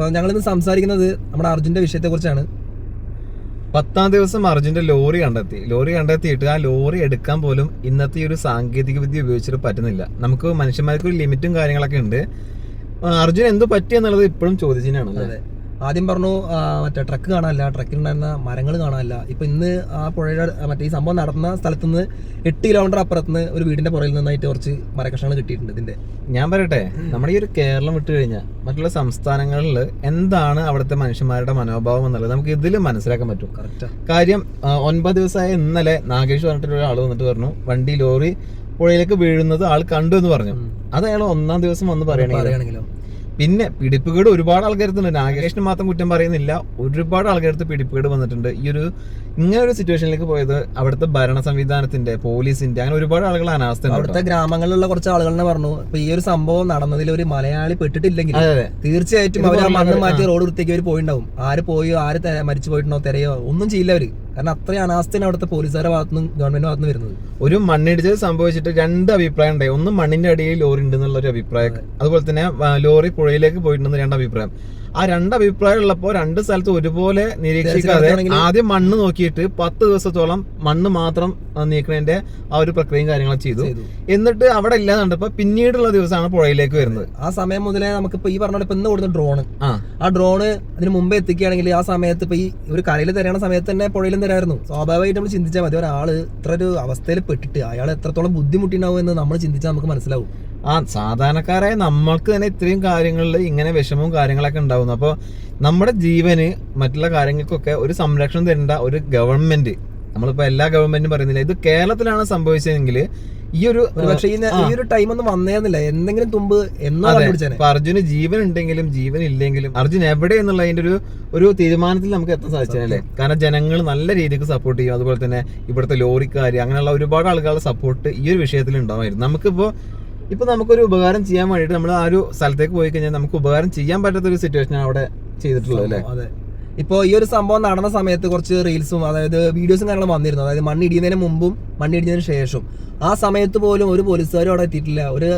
അപ്പോൾ ഞങ്ങളിന്ന് സംസാരിക്കുന്നത് നമ്മുടെ അർജുന്റെ വിഷയത്തെക്കുറിച്ചാണ്. പത്താം ദിവസം അർജുന്റെ ലോറി കണ്ടെത്തി. ലോറി കണ്ടെത്തിയിട്ട് ആ ലോറി എടുക്കാൻ പോലും ഇന്നത്തെ ഒരു സാങ്കേതിക വിദ്യ ഉപയോഗിച്ചിട്ട് പറ്റുന്നില്ല. നമുക്ക് മനുഷ്യന്മാർക്ക് ഒരു ലിമിറ്റും കാര്യങ്ങളൊക്കെ ഉണ്ട്. അർജുൻ എന്ത് പറ്റിയെന്നുള്ളത് ഇപ്പോഴും ചോദിച്ചിനാണ് അതെ. ആദ്യം പറഞ്ഞു മറ്റേ ട്രക്ക് കാണാനില്ല ട്രക്കിലുണ്ടായിരുന്ന മരങ്ങൾ കാണാനില്ല. ഇപ്പൊ ഇന്ന് ആ പുഴയുടെ മറ്റേ ഈ സംഭവം നടന്ന സ്ഥലത്തു നിന്ന് എട്ട് കിലോമീറ്റർ അപ്പുറത്ത് ഒരു വീടിന്റെ പുറകിൽ നിന്നായിട്ട് കുറച്ച് മരക്കഷണങ്ങൾ കിട്ടിയിട്ടുണ്ട് ഇതിന്റെ. ഞാൻ പറയട്ടെ നമ്മുടെ ഈ ഒരു കേരളം വിട്ട് കഴിഞ്ഞാൽ മറ്റുള്ള സംസ്ഥാനങ്ങളിൽ എന്താണ് അവിടുത്തെ മനുഷ്യന്മാരുടെ മനോഭാവം എന്നുള്ളത് നമുക്ക് ഇതിൽ മനസ്സിലാക്കാൻ പറ്റും. കാര്യം ഒൻപത് ദിവസമായ ഇന്നലെ നാഗേഷ് പറഞ്ഞിട്ടൊരു ഒരാൾ വന്നിട്ട് പറഞ്ഞു വണ്ടി ലോറി പുഴയിലേക്ക് വീഴുന്നത് ആൾ കണ്ടു എന്ന് പറഞ്ഞു. അത് അയാൾ ഒന്നാം ദിവസം വന്ന് പറയുകയാണെങ്കിലോ പിന്നെ പിടിപ്പുകേട് ഒരുപാട് ആൾക്കാർ നാഗേഷിന് മാത്രം കുറ്റം പറയുന്നില്ല. ഒരുപാട് ആൾക്കാർ പിടിപ്പുകേട് വന്നിട്ടുണ്ട്. ഈ ഒരു ഇങ്ങനെ ഒരു സിറ്റുവേഷനിലേക്ക് പോയത് അവിടുത്തെ ഭരണ സംവിധാനത്തിന്റെ പോലീസിന്റെ അങ്ങനെ ഒരുപാട് ആളുകൾ അനാസ്ഥ അവിടുത്തെ ഗ്രാമങ്ങളിലുള്ള കുറച്ച് ആളുകൾ തന്നെ പറഞ്ഞു ഇപ്പൊ ഈ ഒരു സംഭവം നടന്നതിൽ ഒരു മലയാളി പെട്ടിട്ടില്ലെങ്കിൽ തീർച്ചയായിട്ടും അവർ ആ മണ്ണ് മാറ്റി റോഡ് വൃത്തിക്ക് അവർ പോയിണ്ടാവും. ആര് പോയോ ആര് മരിച്ചു പോയിട്ടുണ്ടോ തെരയോ ഒന്നും ചെയ്യില്ല അവർ. കാരണം അത്രയും അനാസ്ഥയാണ് അവിടുത്തെ പോലീസുകാരുടെ ഭാഗത്തുനിന്നും ഗവൺമെന്റ് ഭാഗത്തുനിന്ന് വരുന്നത്. ഒരു മണ്ണിടിച്ചത് സംഭവിച്ചിട്ട് രണ്ട് അഭിപ്രായം ഉണ്ടായി. ഒന്ന് മണ്ണിന്റെ അടിയിൽ ലോറി ഉണ്ട് എന്നുള്ള ഒരു അഭിപ്രായം. അതുപോലെ തന്നെ ലോറി പുഴയിലേക്ക് പോയിട്ടുണ്ടെന്ന് രണ്ട് അഭിപ്രായം. ആ രണ്ട് അഭിപ്രായം ഉള്ളപ്പോൾ രണ്ട് സ്ഥലത്ത് ഒരുപോലെ നിരീക്ഷിക്കാതെ ആദ്യം മണ്ണ് നോക്കിയിട്ട് പത്ത് ദിവസത്തോളം മണ്ണ് മാത്രം ആ, നീക്കണതിന്റെ ആ ഒരു പ്രക്രിയയും കാര്യങ്ങളും ചെയ്തു. എന്നിട്ട് അവിടെ ഇല്ലാതെ കണ്ടപ്പോ പിന്നീടുള്ള ദിവസമാണ് പുഴയിലേക്ക് വരുന്നത്. ആ സമയം മുതലേ നമുക്ക് ഇപ്പൊ ഈ പറഞ്ഞ പോലെ ഇപ്പൊ ഇന്ന് കൊടുത്ത ഡ്രോണ് ആ. ആ ഡ്രോണ് അതിന് മുമ്പ് എത്തിക്കുകയാണെങ്കിൽ ആ സമയത്ത് ഇപ്പൊ ഈ ഒരു കരയിൽ തരണ സമയത്ത് തന്നെ പുഴയിലും തരായിരുന്നു സ്വാഭാവികമായിട്ട് നമ്മൾ ചിന്തിച്ചാൽ മതി. ഒരാൾ ഇത്ര ഒരു അവസ്ഥയിൽ പെട്ടിട്ട് അയാൾ എത്രത്തോളം ബുദ്ധിമുട്ടിണ്ടാവും എന്ന് നമ്മൾ ചിന്തിച്ചാൽ നമുക്ക് മനസ്സിലാവും. ആ സാധാരണക്കാരായ നമ്മൾക്ക് തന്നെ ഇത്രയും കാര്യങ്ങളിൽ ഇങ്ങനെ വിഷമവും കാര്യങ്ങളൊക്കെ ഉണ്ടാവുന്നു. അപ്പോൾ നമ്മുടെ ജീവന് മറ്റുള്ള കാര്യങ്ങൾക്കൊക്കെ ഒരു സംരക്ഷണം തരേണ്ട ഒരു ഗവൺമെന്റ് നമ്മളിപ്പോൾ എല്ലാ ഗവൺമെന്റും പറയുന്നില്ല. ഇത് കേരളത്തിലാണ് സംഭവിച്ചതെങ്കിൽ ഈ ഒരു പക്ഷേ ഈ ഒരു ടൈം ഒന്നും വന്നേന്നില്ല എന്തെങ്കിലും തുമ്പ് എന്നോ അർജുന് ജീവൻ ഉണ്ടെങ്കിലും ജീവൻ ഇല്ലെങ്കിലും അർജുൻ എവിടെ എന്നുള്ളതിന്റെ ഒരു ഒരു തീരുമാനത്തിൽ നമുക്ക് എത്താൻ സാധിച്ചല്ലേ കാരണം ജനങ്ങൾ നല്ല രീതിക്ക് സപ്പോർട്ട് ചെയ്യും. അതുപോലെ തന്നെ ഇവിടുത്തെ ലോറിക്കാർ അങ്ങനെയുള്ള ഒരുപാട് ആളുകളുടെ സപ്പോർട്ട് ഈ ഒരു വിഷയത്തിൽ ഉണ്ടാവുമായിരുന്നു. നമുക്കിപ്പോ ഇപ്പൊ നമുക്കൊരു ഉപകാരം ചെയ്യാൻ വേണ്ടിയിട്ട് നമ്മൾ ആ ഒരു സ്ഥലത്തേക്ക് പോയി കഴിഞ്ഞാൽ നമുക്ക് ഉപകാരം ചെയ്യാൻ പറ്റാത്ത ഒരു സിറ്റുവേഷൻ അവിടെ ചെയ്തിട്ടുള്ളത് അല്ലേ? അതെ. ഇപ്പൊ ഈ ഒരു സംഭവം നടന്ന സമയത്ത് കുറച്ച് റീൽസും അതായത് വീഡിയോസും കാര്യങ്ങളും വന്നിരുന്നു. അതായത് മണ്ണ് ഇടിയുന്നതിന് മുമ്പും മണ്ണ് ഇടിഞ്ഞതിന് ശേഷം. ആ സമയത്ത് പോലും ഒരു പോലീസുകാരും അവിടെ എത്തിയിട്ടില്ല. ഒരു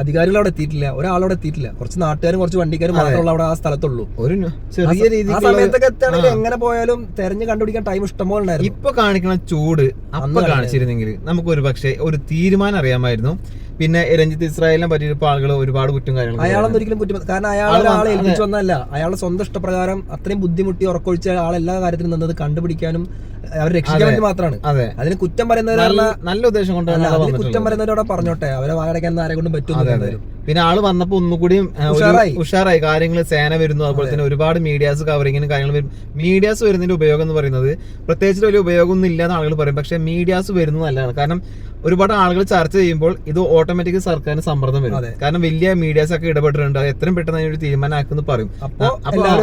അധികാരികൾ അവിടെ എത്തിയിട്ടില്ല. ഒരാളവിടെ എത്തിയിട്ടില്ല. കുറച്ച് നാട്ടുകാരും കുറച്ച് വണ്ടിക്കാരും മാത്രമുള്ള അവിടെ ആ സ്ഥലത്തുള്ളൂ. ഒരു ചെറിയ ചെറിയ ആ സമയത്തൊക്കെ എത്തുകയാണെങ്കിൽ എങ്ങനെ പോയാലും തെരഞ്ഞു കണ്ടുപിടിക്കാൻ ടൈം ഇഷ്ടംപോലെ ഉണ്ടായിരുന്നു. ഇപ്പൊ കാണിക്കണ ചൂട് അപ്പൊ അന്ന് കാണിച്ചിരുന്നെങ്കിൽ നമുക്ക് ഒരു പക്ഷേ ഒരു തീരുമാനം അറിയാമായിരുന്നു. പിന്നെ രഞ്ജിത്ത് ഇസ്രായേലിനെ പറ്റിയിട്ട് ആളുകൾ ഒരുപാട് കുറ്റം കാര്യങ്ങളും അയാളൊന്നും ഒരിക്കലും കുറ്റം കാരണം അയാൾ ആളെ ഒരാളെ ഏൽപ്പിച്ചു വന്നല്ല അയാളുടെ സ്വന്തം ഇഷ്ടപ്രകാരം അത്രയും ബുദ്ധിമുട്ടി ഉറക്കൊഴിച്ച ആൾ എല്ലാ കാര്യത്തിനും നിന്നത് കണ്ടുപിടിക്കാനും അവർ രക്ഷിക്കാൻ വേണ്ടി മാത്രമാണ്. അതെ. അതിന് കുറ്റം പറയുന്നവർ നല്ല നല്ല ഉദ്ദേശം വന്നിട്ടുള്ളത്. കുറ്റം പറയുന്നവരോടെ പറഞ്ഞോട്ടെ? അവരെ വാടകയ്ക്കാൻ ആരെ കൊണ്ടും പറ്റും പിന്നെ ആൾ വന്നപ്പോ ഒന്നുകൂടിയും ഉഷാറായി. കാര്യങ്ങൾ സേന വരുന്നു അതുപോലെ തന്നെ ഒരുപാട് മീഡിയാസ് കവറിങ്ങിനും കാര്യങ്ങൾ വരും. മീഡിയാസ് വരുന്നതിന്റെ ഉപയോഗം എന്ന് പറയുന്നത് പ്രത്യേകിച്ച് വലിയ ഉപയോഗം ഒന്നും ഇല്ലാന്ന് ആളുകൾ പറയും. പക്ഷെ മീഡിയാസ് വരുന്നത് നല്ലതാണ്. കാരണം ഒരുപാട് ആളുകൾ ചർച്ച ചെയ്യുമ്പോൾ ഇത് ഓട്ടോമാറ്റിക് സർക്കാരിന് സമ്മർദ്ദം വരും. കാരണം വലിയ മീഡിയാസ് ഒക്കെ ഇടപെട്ടിട്ടുണ്ട്. എത്രയും പെട്ടെന്ന് അതിനൊരു തീരുമാനമാക്കുമെന്ന് പറയും. അപ്പോൾ.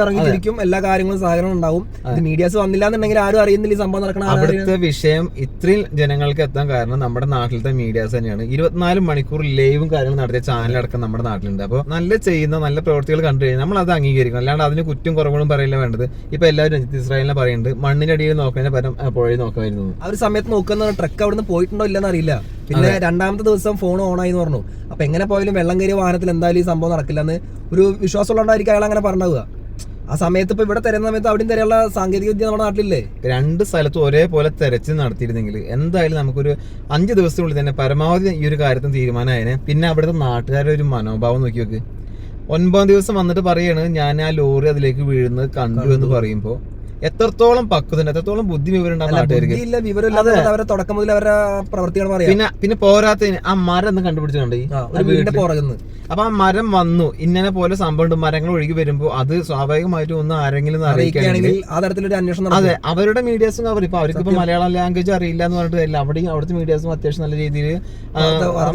ഇറങ്ങിത്തിരിക്കും. എല്ലാ കാര്യങ്ങളും സഹകരണം ഉണ്ടാവും. മീഡിയാസ് വന്നില്ല എന്നുണ്ടെങ്കിൽ ആരും അറിയുന്നില്ല ഈ സംഭവം നടക്കണം. അവിടുത്തെ വിഷയം ഇത്രയും ജനങ്ങൾക്ക് എത്താൻ കാരണം നമ്മുടെ നാട്ടിലത്തെ മീഡിയാസ് തന്നെയാണ്. ഇരുപത്തിനാല് മണിക്കൂർ ലൈവും കാര്യങ്ങളും നടത്തിയ ചാനലടക്കം നമ്മുടെ നാട്ടിലുണ്ട്. അപ്പോൾ നല്ല ചെയ്യുന്ന നല്ല പ്രവൃത്തികൾ കണ്ടു കഴിഞ്ഞാൽ നമ്മൾ അത് അംഗീകരിക്കണം. അല്ലാണ്ട് അതിന് കുറ്റും കുറവുകളും പറയില്ല വേണ്ടത്. ഇപ്പൊ എല്ലാവരും രഞ്ജിത്ത് ഇസ്രായേലിനെ പറയുന്നുണ്ട്. മണ്ണിനടിയിൽ നോക്കുന്നതിന് പരം പുഴയിൽ നോക്കാമായിരുന്നു. ആ ഒരു സമയത്ത് നോക്കുന്ന ട്രക്ക് അവിടുന്ന് പോയിട്ടുണ്ടോ ഇല്ലെന്ന് അറിയില്ല. പിന്നെ രണ്ടാമത്തെ ദിവസം ഫോൺ ഓൺ ആയി എന്ന് പറഞ്ഞു. അപ്പൊ എങ്ങനെ പോയാലും വെള്ളം കയറിയ വാഹനത്തിൽ എന്തായാലും ഈ സംഭവം നടക്കില്ലെന്ന് ഒരു വിശ്വാസം ഉള്ളതുകൊണ്ടായിരിക്കും അയാൾ അങ്ങനെ പറഞ്ഞുക ആ സമയത്ത് ഇപ്പൊ ഇവിടെ തരുന്ന സമയത്ത് അവിടെയും തരെയുള്ള സാങ്കേതിക വിദ്യ നമ്മുടെ നാട്ടിലില്ലേ? രണ്ട് സ്ഥലത്തും ഒരേപോലെ തെരച്ചിൽ നടത്തിയിരുന്നെങ്കിൽ എന്തായാലും നമുക്കൊരു അഞ്ച് ദിവസത്തിനുള്ളിൽ തന്നെ പരമാവധി ഈ ഒരു കാര്യത്തിന് തീരുമാനമായതിനെ പിന്നെ അവിടുത്തെ നാട്ടുകാരുടെ ഒരു മനോഭാവം നോക്കി നോക്ക്. ഒൻപതാം ദിവസം വന്നിട്ട് പറയാണ് ഞാൻ ആ ലോറി അതിലേക്ക് വീഴുന്നത് കണ്ടു എന്ന് പറയുമ്പോൾ എത്രത്തോളം പക്വതണ്ട് എത്രത്തോളം ബുദ്ധി വിവരം അവരെ തുടക്കം മുതൽ അവരുടെ പ്രവർത്തികൾ പറയാം പിന്നെ പിന്നെ പോരാത്തതിന് ആ മരം ഒന്ന് കണ്ടുപിടിച്ചിട്ടുണ്ട്. ഒരു വീടിന്റെ പുറകുന്ന്. അപ്പൊ ആ മരം വന്നു. ഇന്നലെ പോലെ സംഭവം ഉണ്ട്. മരങ്ങൾ ഒഴുകി വരുമ്പോൾ അത് സ്വാഭാവികമായിട്ടും ഒന്ന് ആരെങ്കിലും അറിയിക്കുകയാണെങ്കിൽ അറിയിക്കുകയാണെങ്കിൽ ആ തരത്തിലൊരു അന്വേഷണം അതെ അവരുടെ മീഡിയാസും കവർ ഇപ്പൊ അവർക്ക് ഇപ്പൊ മലയാളം ലാംഗ്വേജ് അറിയില്ല എന്ന് പറഞ്ഞിട്ട് അല്ല അവിടെയും അവിടുത്തെ മീഡിയാസും അത്യാവശ്യം നല്ല രീതിയിൽ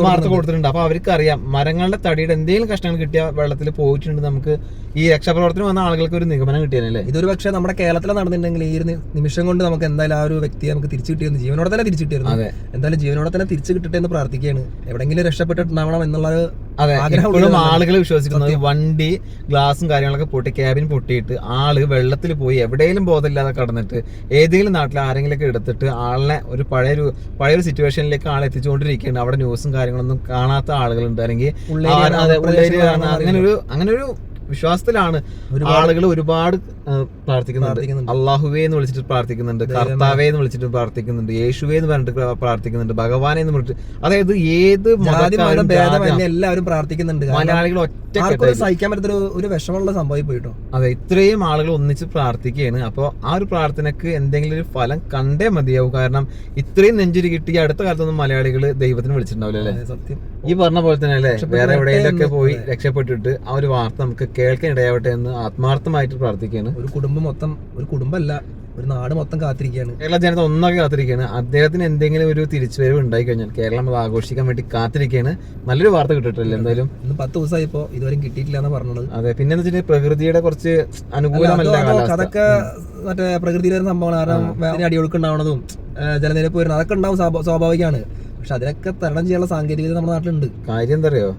വാർത്ത- കൊടുത്തിട്ടുണ്ട്. അപ്പൊ അവർക്ക് അറിയാം മരങ്ങളുടെ തടിയുടെ എന്തെങ്കിലും കഷ്ടങ്ങൾ കിട്ടിയ വെള്ളത്തിൽ പോയിട്ടുണ്ട്. നമുക്ക് ഈ രക്ഷാപ്രവർത്തനം വന്ന ആളുകൾക്ക് ഒരു നിഗമനം കിട്ടിയാലേ ഇതൊരു പക്ഷേ നമ്മുടെ കേരളത്തിൽ നടന്നിട്ടുണ്ടെങ്കിൽ ഈ ഒരു നിമിഷം കൊണ്ട് നമുക്ക് എന്തായാലും ആ ഒരു വ്യക്തിയെ നമുക്ക് തിരിച്ചു കിട്ടിയെന്ന് ജീവനോടെ തന്നെ തിരിച്ചു കിട്ടിയിരുന്നു. എന്തായാലും ജീവനോടെ തന്നെ തിരിച്ചു കിട്ടട്ടെ എന്ന് പ്രാർത്ഥിക്കുകയാണ്. എവിടെങ്കിലും രക്ഷപ്പെട്ടിട്ടുണ്ടാവണം എന്നുള്ള ആഗ്രഹം ഇപ്പോഴും. ആളുകൾ വിശ്വസിക്കുന്നത് വണ്ടി ഗ്ലാസും കാര്യങ്ങളൊക്കെ പൊട്ടി ക്യാബിൻ പൊട്ടിയിട്ട് ആൾ വെള്ളത്തിൽ പോയി എവിടെയെങ്കിലും ബോധമില്ലാതെ കടന്നിട്ട് ഏതെങ്കിലും നാട്ടിൽ ആരെങ്കിലൊക്കെ എടുത്തിട്ട് ആളിനെ ഒരു പഴയ ഒരു പഴയ ഒരു സിറ്റുവേഷനിലേക്ക് ആളെ എത്തിച്ചുകൊണ്ടിരിക്കുകയാണ്. അവിടെ ന്യൂസും കാര്യങ്ങളൊന്നും കാണാത്ത ആളുകളുണ്ട്. അല്ലെങ്കിൽ. അങ്ങനെ ഒരു അങ്ങനെ ഒരു വിശ്വാസത്തിലാണ് ആളുകൾ ഒരുപാട് പ്രാർത്ഥിക്കുന്നുണ്ട്. അള്ളാഹുവേ എന്ന് വിളിച്ചിട്ട് പ്രാർത്ഥിക്കുന്നുണ്ട്. കർത്താവേ എന്ന് വിളിച്ചിട്ട് പ്രാർത്ഥിക്കുന്നുണ്ട്. യേശുവേ എന്ന് പറഞ്ഞിട്ട് പ്രാർത്ഥിക്കുന്നുണ്ട്. ഭഗവാനെ എന്ന് പറഞ്ഞിട്ട്. അതായത് ഏത് എല്ലാവരും പ്രാർത്ഥിക്കുന്നുണ്ട്. മലയാളികൾ ഒറ്റ സഹിക്കാൻ പറ്റുന്ന ഒരു വിഷമമുള്ള സംഭവം പോയിട്ടോ? അതെ ഇത്രയും ആളുകൾ ഒന്നിച്ച് പ്രാർത്ഥിക്കുകയാണ്. അപ്പോൾ ആ ഒരു പ്രാർത്ഥനക്ക് എന്തെങ്കിലും ഒരു ഫലം കണ്ടേ മതിയാവും. കാരണം ഇത്രയും നെഞ്ചുരി കിട്ടി അടുത്ത കാലത്തൊന്നും മലയാളികൾ ദൈവത്തിന് വിളിച്ചിട്ടുണ്ടാവില്ല അല്ലേ? സത്യം. ഈ പറഞ്ഞ പോലെ തന്നെ അല്ലേ വേറെ എവിടെയെങ്കിലൊക്കെ വരട്ടെ പോയി. രക്ഷപ്പെട്ടിട്ട് ആ ഒരു വാർത്ത നമുക്ക് കേൾക്കാൻ ഇടയാവട്ടെ എന്ന് ആത്മാർത്ഥമായിട്ട് പ്രാർത്ഥിക്കുകയാണ്. ഒരു കുടുംബം മൊത്തം ഒരു കുടുംബമല്ല ഒരു നാട് മൊത്തം കാത്തിരിക്കുകയാണ്. കേരള ജനത ഒന്നാകെ കാത്തിരിക്കുകയാണ്. അദ്ദേഹത്തിന് എന്തെങ്കിലും ഒരു തിരിച്ചുവരവ് ഉണ്ടായി കഴിഞ്ഞാൽ കേരളം അത് ആഘോഷിക്കാൻ വേണ്ടി കാത്തിരിക്കുകയാണ്. നല്ലൊരു വാർത്ത കിട്ടിട്ടില്ല എന്തായാലും. ഇന്ന് പത്ത് ദിവസമായി ഇപ്പോ ഇതുവരെ കിട്ടിയിട്ടില്ല എന്ന് പറഞ്ഞത്. അതെ പിന്നെ വെച്ചിട്ടുണ്ടെങ്കിൽ പ്രകൃതിയുടെ കുറച്ച് അനുകൂലമല്ല അതൊക്കെ മറ്റേ പ്രകൃതിയിലെ സംഭവമാണ്. കാരണം അടിയൊഴുക്ക് ഉണ്ടാവണതും ജലനിരപ്പ് വരുന്നത് അതൊക്കെ ഉണ്ടാവും സ്വാഭാവികമാണ്. പക്ഷെ അതിനൊക്കെ തരണം ചെയ്യാനുള്ള സാങ്കേതികത നമ്മുടെ നാട്ടിലുണ്ട്. കാര്യം എന്താ അറിയോ?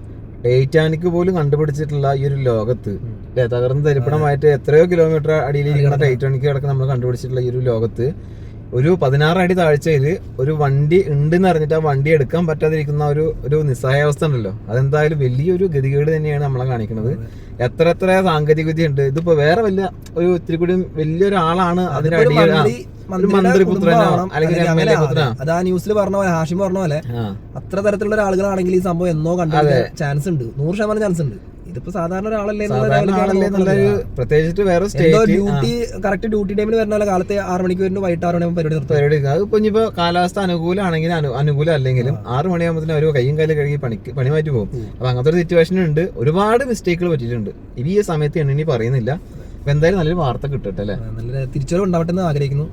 ടൈറ്റാനിക് പോലും കണ്ടുപിടിച്ചിട്ടുള്ള ഈ ഒരു ലോകത്ത് അല്ലെ? തകർന്ന് തരിപ്പണമായിട്ട് എത്രയോ കിലോമീറ്റർ അടിയിൽ ഇരിക്കുന്ന ടൈറ്റാനിക് അടക്കം നമ്മൾ കണ്ടുപിടിച്ചിട്ടുള്ള ഈ ഒരു ലോകത്ത് ഒരു പതിനാറ് അടി താഴ്ചയിൽ ഒരു വണ്ടി ഉണ്ടെന്ന് അറിഞ്ഞിട്ട് ആ വണ്ടി എടുക്കാൻ പറ്റാതിരിക്കുന്ന ഒരു ഒരു നിസ്സഹായാവസ്ഥ ഉണ്ടല്ലോ. അതെന്തായാലും വലിയൊരു ഗതികേട് തന്നെയാണ് നമ്മളെ കാണിക്കുന്നത്. എത്ര എത്ര സാങ്കേതിക വിദ്യ ഉണ്ട്. ഇതിപ്പോ വേറെ വലിയ ഒരു ഇത്തിരി കൂടി വലിയൊരാളാണ് അതിന്റെ അടിയിൽ അത് ആ ന്യൂസിൽ പറഞ്ഞ പോലെ ഹാഷിം പറഞ്ഞ പോലെ അത്ര തരത്തിലുള്ള ഒരാളുകളാണെങ്കിൽ ഈ സംഭവം എന്നോ കണ്ട ചാൻസ് ഉണ്ട്. നൂറ് ശതമാനം ചാൻസ് ഉണ്ട്. ഇതിപ്പോ സാധാരണ ഒരാളല്ലേ. പ്രത്യേകിച്ചിട്ട് വേറെ സ്റ്റേറ്റ് ഡ്യൂട്ടി കറക്റ്റ് ഡ്യൂട്ടി ടൈമിൽ വരുന്ന കാലത്തെ ആറ് മണിക്ക് വരുന്നു വൈകിട്ട് ആറ് മണിയാകുമ്പോൾ പരിപാടി നിർത്തും. പരിപാടി അത് ഇപ്പൊ ഇനിയിപ്പോ കാലാവസ്ഥ അനുകൂലമാണെങ്കിൽ അനു അനുകൂലം അല്ലെങ്കിലും ആറ് മണിയാകുമ്പോൾ അവർ കൈയും കാലും കഴുകി പണിക്ക് പണി മാറ്റി പോകും. അപ്പൊ അങ്ങനത്തെ ഒരു സിറ്റുവേഷൻ ഉണ്ട്. ഒരുപാട് മിസ്റ്റേക്കുകൾ പറ്റിയിട്ടുണ്ട്. ഇനി ഈ സമയത്ത് എണ്ണി പറയുന്നില്ല. അപ്പൊ എന്തായാലും നല്ലൊരു വാർത്ത കിട്ടട്ടെ അല്ലെ? നല്ല തിരിച്ചറിവ് ഉണ്ടാവട്ടെ എന്ന് ആഗ്രഹിക്കുന്നു.